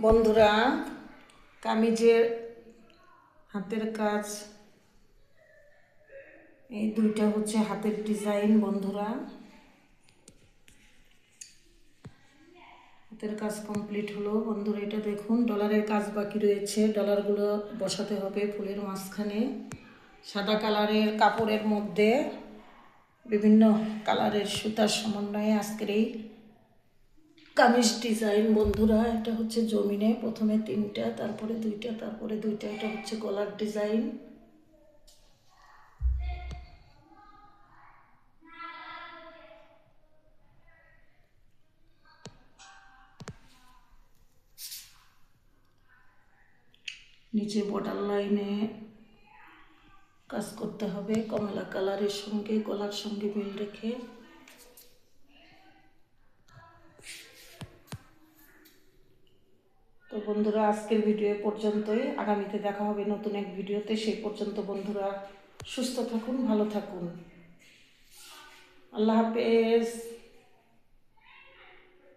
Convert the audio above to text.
বন্ধুরা, কামিজের হাতের কাজ। এই দুইটা হচ্ছে হাতের ডিজাইন, বন্ধুরা। হাতের কাজ কমপ্লিট হলো। বন্ধুরা, এটা দেখুন, ডলারের কাজ বাকি রয়েছে। ডলারগুলো বসাতে হবে ফুলের মাঝখানে। সাদা কালারের কাপড়ের মধ্যে বিভিন্ন কালারের সুতার সমন্বয়ে আজকের এই কামিজ ডিজাইন, বন্ধুরা, এটা হচ্ছে জমিনে প্রথমে তিনটা, তারপরে দুইটা তারপরে দুইটা, এটা হচ্ছে গলার ডিজাইন। নিচে বর্ডার লাইনে কাজ করতে হবে, কমলা কালারের সঙ্গে, গলার সঙ্গে মিল রেখে। বন্ধুরা, আজকের ভিডিও পর্যন্তই। আগামীতে দেখা হবে নতুন এক ভিডিওতে। সেই পর্যন্ত বন্ধুরা, সুস্থ থাকুন, ভালো থাকুন। আল্লাহ হাফেজ।